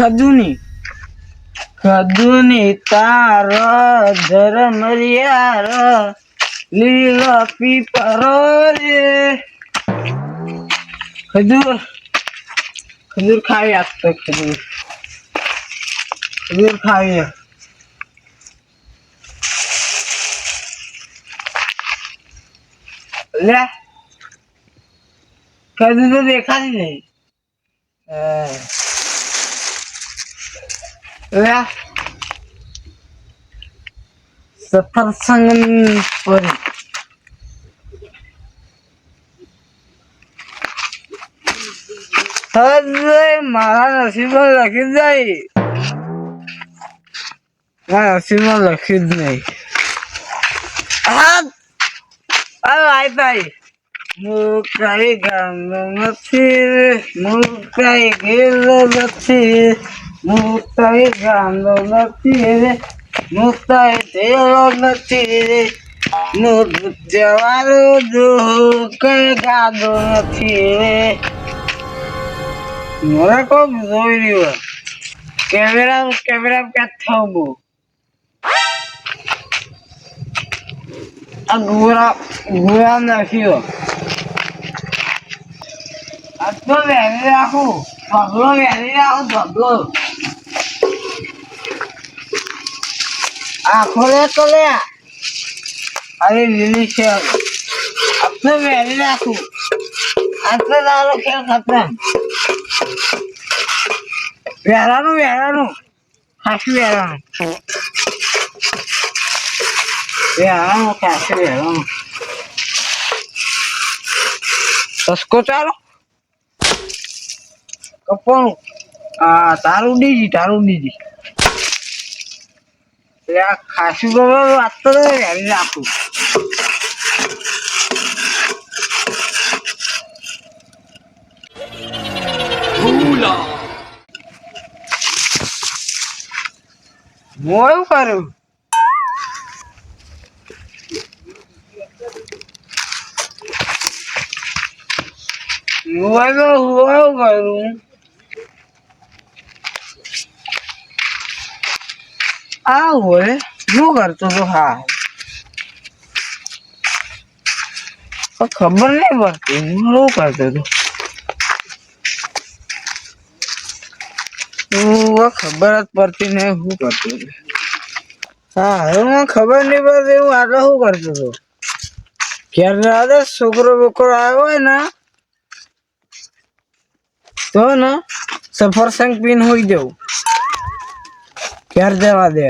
ખદુની ખદુની તાર ધરમ રિયાર લીલો પીપરો રે. ખજૂર ખજૂર ખાવી આપતો ખજૂર. ખજૂર ખાવી લે. ખજૂર તો દેખાતી નહીં. સત્સંગ પરી હવે મારા નસીબમાં લખી જ નહીં મારા નસીબમાં લખ્યું જ નહીં ભાઈ ભાઈ હું કઈ ગામ નથી હું કઈ ગયેલો નથી હું કઈ ગામનો નથી રે હું કઈ થયેલો નથી રે હું જવાનું જો કઈ ગાતો નથી રે મને કોક જોઈ રહ્યો કેમેરા કેમેરા ક્યાં થવું આ ગોરા ગોરા નાખ્યો આ તો વહેલી રાખું ઢગલો વહેલી રાખું ઢગલો આખો લે તો લે અરે, લીલી છે આપને વેરી નાખું આટલો તો ખેલ ખતમ. વેરાનું વેરાનું ખાસું વેરાનું વેરાનું ખાસું વેરાનું સસ્કો ચાલો. કપોણું તારું ડીજી તારું ડીજી ખાસું વાત તો વહેલી રાખું હું એવું કરું? હું એવું કરું? આ હોય શું કરતો તો હા. ખબર નહીં પડતી. શું કરતો તો હું ખબર જ પડતી ને શું કરતો હતો. હા, હવે ખબર નહીં પડતી હું આટલો શું કરતો હતો. ક્યારે જવા છોકરો બોકરો આવ્યો હોય ને, તો ને સફરસંગ પીન હોઈ જવું. ઘેર જવા દે.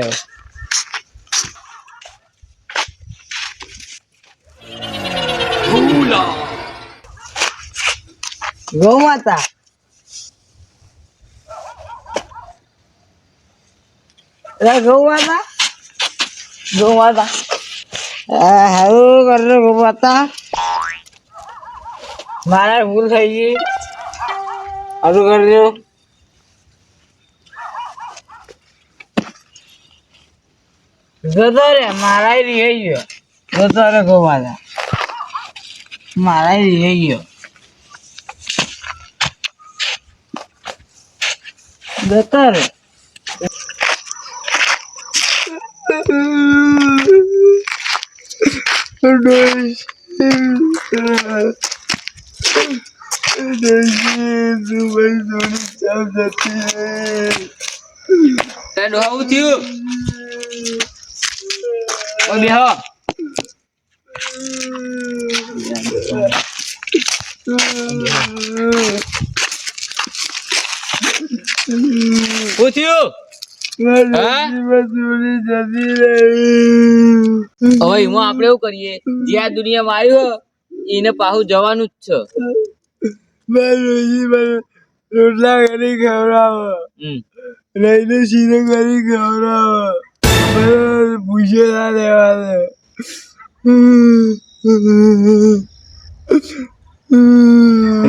ગૌ માતા ગૌ માતા ગૌ માતા હારું કરજો ગૌ માતા મારા ભૂલ થઈ ગઈ. હારું કરજો. જતો રે મારા ગયો. જતો રે ગૌ મારા રહી ગયો. જતો રે તે ડોહાવું થયું. ઓ બેહો હા? હવે એમાં આપણે એવું કરીએ જે આ દુનિયામાં આવ્યો એને પાછું જવાનું જ છે. રોટલા કરી ખવડાવો. લઈને રહીને સીધો કરી ખવડાવો. પૂછે ના લેવા દે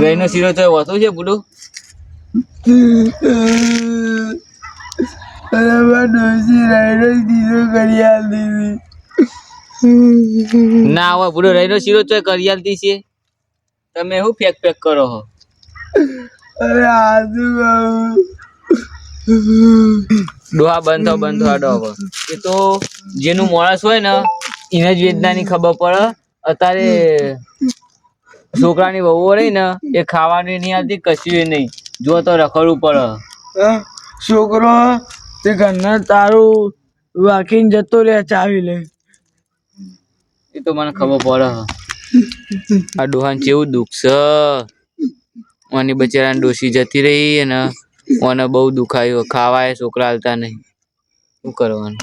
રહીનો શીરો તો વધુ છે બુડો બરાબર ડોસી રહીને સીધો કરી આલ દીધી ના હવે બુડો રહીનો શીરો તો કરી આલતી છે તમે શું ફેક ફેક કરો હો અરે આજુ ડોહા બંધ બંધ થો આડો એ તો જેનું માણસ હોય ને એને જ વેદનાની ખબર પડે. અત્યારે છોકરાની વહુઓ રહી ને એ ખાવાની નહીં આવતી કશું નહીં. જો તો રખડવું પડે. છોકરો તે ઘરના તારું વાકીને જતો રહે ચાવી લે એ તો મને ખબર પડે. આ ડોહાન કેવું દુઃખ છે. ઓની બચારાને ડોસી જતી રહી અને ઓને બહુ દુખાયું ખાવાય છોકરા હાલતા નહીં. શું કરવાનું?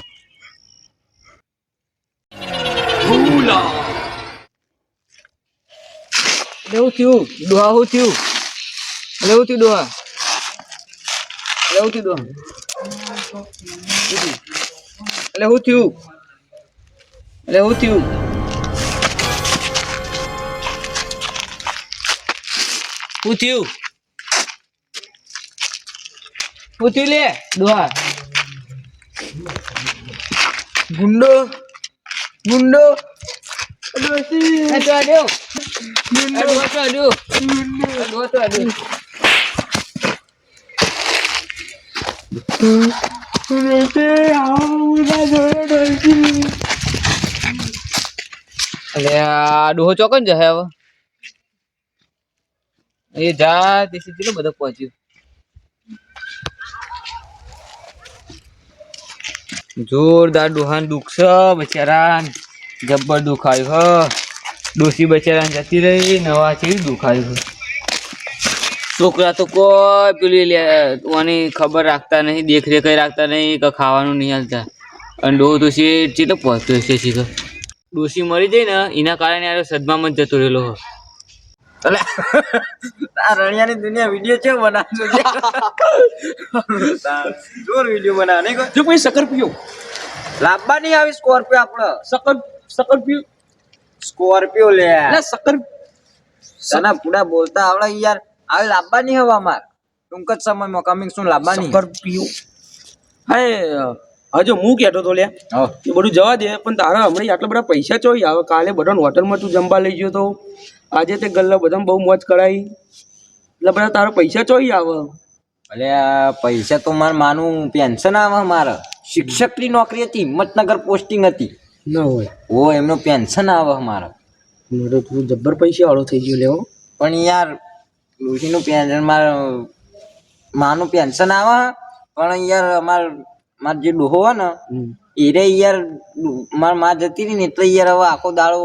લેવું થયું? દોહા હું થયું? લેવું થયું દોહા? લેવું થયું દોહા? એટલે શું થયું? એટલે શું થયું? શું થયું? થયું લે ડોહા ગુંડો ગુંડો. એ તો આડ્યો એ ડોહા તો આડ્યો એ ડોહા તો આડ્યો અલે આ ડોહો ચોકન જશે હવે. એ જા તે કેટલો બધો પહોંચ્યો. જોરદાર ડોહાન દુઃખ છે બચારા જબ્બર દુખાયું, હ. ડોસી બચારા જતી રહી, નવા છે દુખાયું છોકરા તો કોઈ પેલી ઓની ખબર રાખતા નહીં, દેખરેખ રાખતા નહીં કે ખાવાનું નહીં હાલતા. અને ડો તો છે તો પહોંચતો છે ડોસી મરી જાય ને, એના કારણે યાર સદમામાં જ જતો રહેલો આ રણિયાની દુનિયા વીડિયો છે? બનાવજો જોર વીડિયો બનાવ નહીં જો પછી સકરપિયો લાંબા નહીં આવી સ્કોર્પિયો આપણો. સકર સકરપિયો સ્કોર્પિયો લે. ના સકર સના પૂરા બોલતા આવડે યાર. આવે લાંબા નહીં હવા માર. ટૂંક જ સમયમાં કમિંગ શું લાંબા નહીં સકરપિયો હા હજુ હું કહેતો તો લ્યા હા. એ બધું જવા દે પણ તારા હમણાં આટલા બધા પૈસા ચોઈ આવે. કાલે બધા હોટલમાં તું જમવા લઈ ગયો તો. આજે તે ગલ્લો બધા બહુ મોજ કરાઈ. એટલે બધા તારા પૈસા ચોઈ આવે. અલે પૈસા તો મારે માનું પેન્શન આવે મારે. શિક્ષકની નોકરી હતી હિંમતનગર પોસ્ટિંગ હતી. ના હોય. ઓ એમનું પેન્શન આવે મારે. મારે તું જબ્બર પૈસા વાળો થઈ ગયો લેવો પણ યાર ઋષિનું પેન્શન મારે માનું પેન્શન આવે પણ યાર અમાર માર જે ડોહો હોય ને એ રે યાર મારમાં જતી રહી ને એટલે યાર હવે આખો દાડો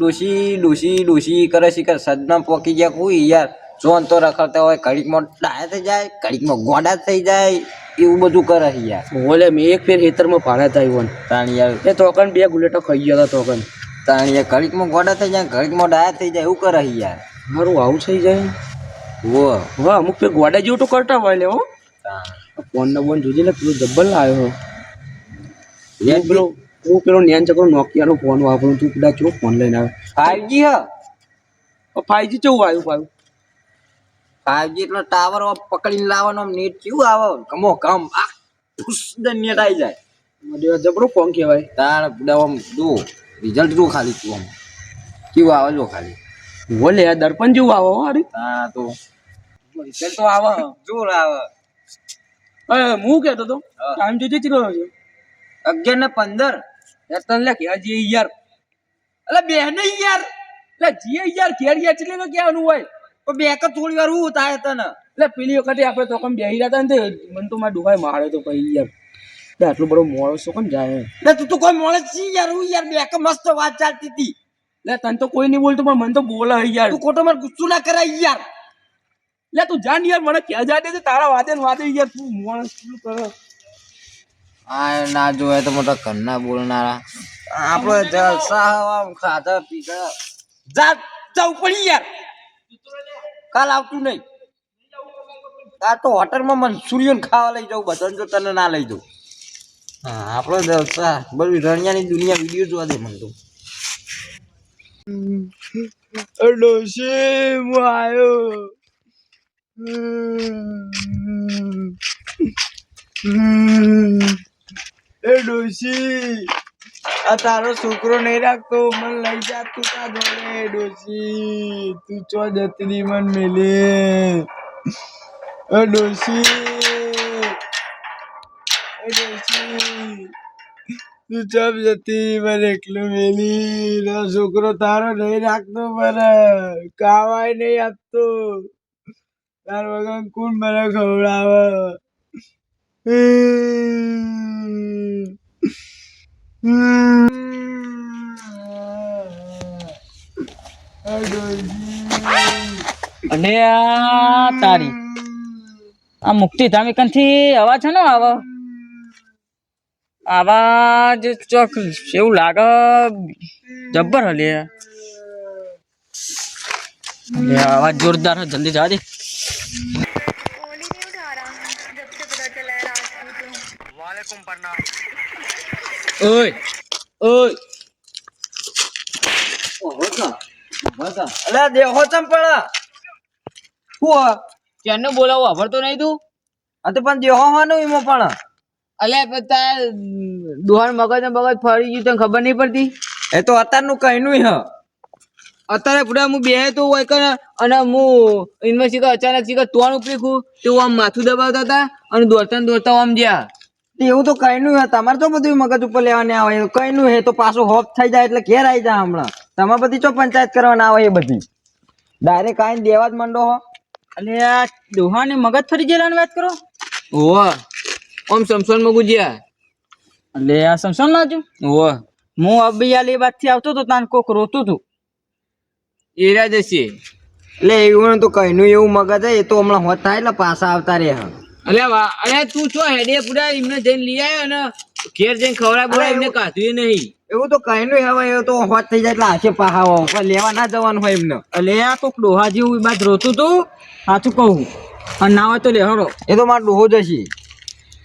ડોસી ડોસી ડોસી કરે છે કરે સદમાં પોકી ગયા કોઈ યાર. જોન તો રખડતા હોય ઘડીકમાં ડાયા થઈ જાય ઘડીકમાં ગોડા થઈ જાય એવું બધું કરે છે યાર. ઓલે મેં એક ફેર ખેતરમાં ભાડા થાય તાણ યાર એ તોકન બે ગુલેટો ખાઈ ગયા હતા તોકન તાણી યાર ઘડીકમાં ગોડા થઈ જાય ઘડીકમાં ડાયા થઈ જાય એવું કરે છે યાર. મારું આવું થઈ જાય. વો વાહ અમુક ફેર ગોડા જેવું તો કરતા હોય લેવો ફોન ને બોન જોજે ને પેલો જબ્બર લાવ્યો લે હું પેલો હું પેલો નેન ચકરો નોકિયાનો ફોન વાપરું તું કદાચ ચો ફોન લઈને આવે ફાઈવજી હા? ફાઈવજી કેવું આવ્યું પાછું? ફાઈવજી એટલે ટાવર પકડીને લાવવાનો નેટ કેવું આવે? કમો કમ આ નેટ આવી જાય. જબરો ફોન કહેવાય. તાર બધા આમ જો રિઝલ્ટ જો ખાલી તું આમ. કેવું આવે જો ખાલી? બોલે આ દર્પણ જેવું આવો અરે હા તો. રિઝલ્ટ તો આવે. જોર આવે. હું કહેતો તો. ટાઈમ જોજે ચલો છે. અગિયાર ને પંદર. યાર તને લે ક્યાં હજી યાર. અલે બેહને યાર. લે, જીએ યાર ઘેર યાર ચલે તો કહેવાનું હોય. તો બે કે થોડી વાર હું થાય તને. એટલે પેલી વખતે આપણે તો કમ બેહી રહ્યા ને મને તો મારા ડુહાઈ મારે તો પછી યાર. આટલો બધો મોડો શું કેમ જાય લે, તું તો કોઈ મોણસ છી યાર, હું યાર બે કે મસ્ત વાત ચાલતી હતી. લે, તને તો કોઈ નહીં બોલતું, પણ મને તો બોલે યાર. તું ખોટો મારે ગુસ્સો ના કરાય યાર. લે, તું જાન યાર, મને ક્યાં જાય તારા વાદે વાદે યાર, તું માણસ શું કરે? આ ના જોવે તો મોટા ઘરના બોલનારા. આપણો જલસા ખાધા પીધા. જા, જાવ પડી યાર. કાલ આવતું નહીં. આ તો હોટલમાં મંચુરિયન ખાવા લઈ જાઉં, બધાને જો તને ના લઈ જાઉં. હા, આપણો જલસા બધું રણિયાની દુનિયા વીડિયો જોવા દે મને તો. ડોશી એ ડોશી આ તારો છોકરો નહીં રાખતો, મને લઈ જા તું કા જોડે ડોશી તું ચો જતી રહી મન મેલે. એ ડોશી તું ચમ જતી મને એકલું મેલી. છોકરો તારો નહીં રાખતો મને. કાવાય નહીં આપતો. તાર વગર કોણ મને ખવડાવે? અને આ તારી. આ મુક્તિ ધામી કંથી અવાજ છે ને આવા? આવાજ ચોક એવું લાગે જબ્બર હલે. આવાજ જોરદાર જલ્દી જવા દે. ઓય ઓય અલે દેહો ચમ પડા હું ક્યારનો બોલાવો આવડતો નહીં તું આ તો પણ દેહો હાનું ઈમો પણ અલ્યા તાર દુહાણ મગજ ને મગજ ફરી ગયું તને ખબર નહીં પડતી એ તો અત્યારનું કઈનું હ અત્યારે પૂરા હું બે તો હોય કે અને હું શીખર અચાનક શીખર તોણ ઉપરી ખું તો આમ માથું દબાવતા હતા અને દોડતા દોડતા આમ જ્યાં એવું તો કઈનું હે તમારે તો બધું મગજ ઉપર લેવાની આવે કઈનું હે તો પાછું હોપ થઈ જાય એટલે ઘેર આવી જાય હમણાં. તમારે બધી ચો પંચાયત કરવાના આવે એ બધી. ડાયરેક્ટ આઈને દેવા જ મંડો હો. અલે આ દોહાને મગજ ફરી ગયેલાની વાત કરો. ઓવા આમ સમસોનમાં ગુજ્યા. અલે આ સમસોન છું? ઓવા હું અબિયાલી વાતથી આવતો તો તાન કોક રોતું તું. એરા જશે એટલે એવું તો કઈનું એવું મગજ હે એ તો હમણાં હોત થાય એટલે પાછા આવતા રહે અલે વા અલે તું છો હેડે પૂરા એમને જઈને લઈ આવ્યો ને? ઘેર જઈને ખવડાવ બોલાય એમને કાઢ્યું નહીં. એવું તો કઈનું હવે એ તો હોત થઈ જાય એટલે હાથે પાહાવો. લેવા ના જવાનું હોય એમને. અલે આ કોક ડોહા જેવું બાદ રોતું તું? સાચું કહું. અને ના હોય તો લેહરો એ તો મારો ડોહો જશે.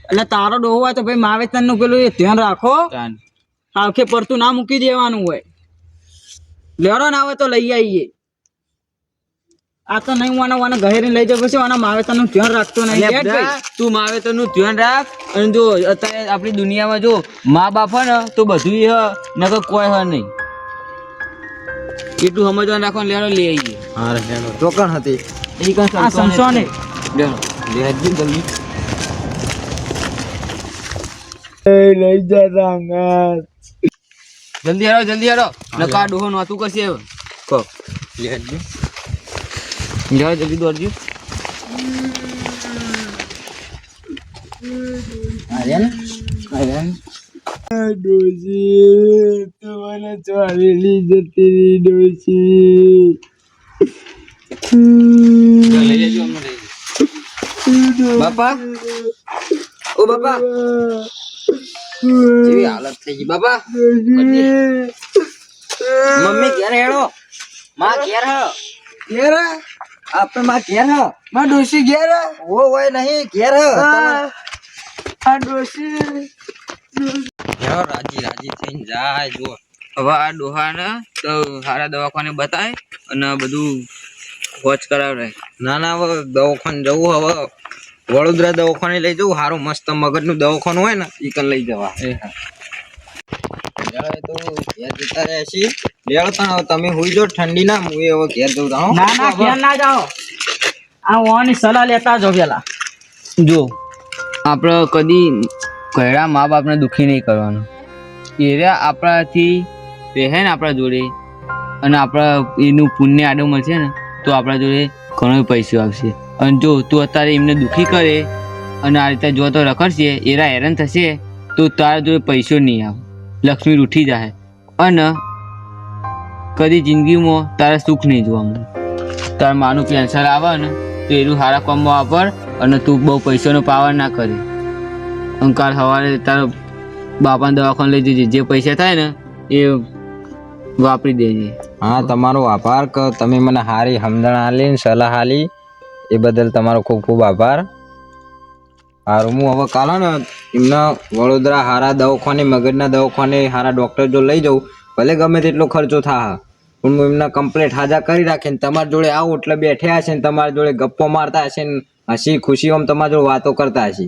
એટલે તારો ડોહો હોય તો ભાઈ માવેતરનું પેલું એ ધ્યાન રાખો. આખે પડતું ના મૂકી દેવાનું હોય. લેહરો ના આવે તો લઈ આવીએ. આ તો નહીં વાના વાના ઘરે લઈ જાવ પછી વાના માવેતરનું ધ્યાન રાખતો નહીં? તું માવેતરનું ધ્યાન રાખ અને જો અત્યારે આપણી દુનિયામાં જો મા બાપ ને તો બધું હ નકર કોઈ હ નહીં. એટલું સમજવાનું રાખવાનું લેડો લઈ આવીએ હા હેડો ચોકણ હતી? આ સમસો ને. લેડો લેજી જલ્દી. લઈ જા રાંગા જલ્દી આવો જલ્દી હેડો નકા આ ડોહો નહોતું કશે કો કહો લેજી જાઓ જલ્દી દોડજો. આર્યન? આર્યન? ડોસી તું મને ચોરેલી જતી રહી ડોસી બાપા? ઓ બાપા. કેવી હાલત થઈ ગઈ બાપા? મમ્મી ઘેર હેડો. માં ઘેર હ. ઘેર આપણે માં ઘેર હ. માં ડોસી ઘેર ઓ હોય નહીં ઘેર હ. આ ડોસી જો રાજી રાજી થઈને જાય જો હવે આ ડોહાને તો સારા દવાખાને બતાય અને બધું વોચ કરાવે. ના ના હવે દવાખાને જવું હવે. વડોદરા દવાખાને લઈ જવું. સારું મસ્ત મગજનું દવાખાનું હોય ને ઈ કન લઈ જવા એ હા. તો ઘેર જતા રહ્યા લેડો તમે હુઈ જો ઠંડી ના હું હવે ઘેર જઉં તાણો. ના ના ઘેર ના જાઓ. આ ઓની સલાહ લેતા જો પેલા. જો આપણે કદી ઘરડા મા બાપને દુખી નહીં કરવાનું. એરા આપણાથી રહે ને આપણા જોડે અને આપણા એનું પુણ્ય આડો મળશે ને તો આપણા જોડે ઘણો પૈસો આવશે. અને જો તું અત્યારે એમને દુખી કરે અને આ રીતે જો તો રખડશે એરા હેરાન થશે તો તારા જોડે પૈસો નહીં આવે. લક્ષ્મી ઉઠી જાય અને કદી જિંદગીમાં તારે સુખ નહીં જોવા મળે. તારે માનું કેન્સર આવે ને, તો એનું સારા કામમાં વાપર અને તું બહુ પૈસાનો પાવર ના કરે. અંકાર સવારે તારા બાપાને દવાખાને લઈ જજે, જે પૈસા થાય ને, એ વાપરી દેજે. હા, તમારો આભાર કે, તમે મને સારી સમજણ આલી ને સલાહ હાલી એ બદલ તમારો ખૂબ ખૂબ આભાર. હારું, હું હવે કાલે ને એમને વડોદરા હારા દવાખાને, મગજના દવાખાને હારા ડૉક્ટર જો લઈ જાઉં, ભલે ગમે તેટલો ખર્ચો થાય હું એમના કમ્પ્લેટ હાજા કરી રાખીને તમારી જોડે આવું એટલે બેઠ્યા હશે ને તમારી જોડે ગપ્પો મારતા હશે ને હસી ખુશી આમ તમારી જોડે વાતો કરતા હશે.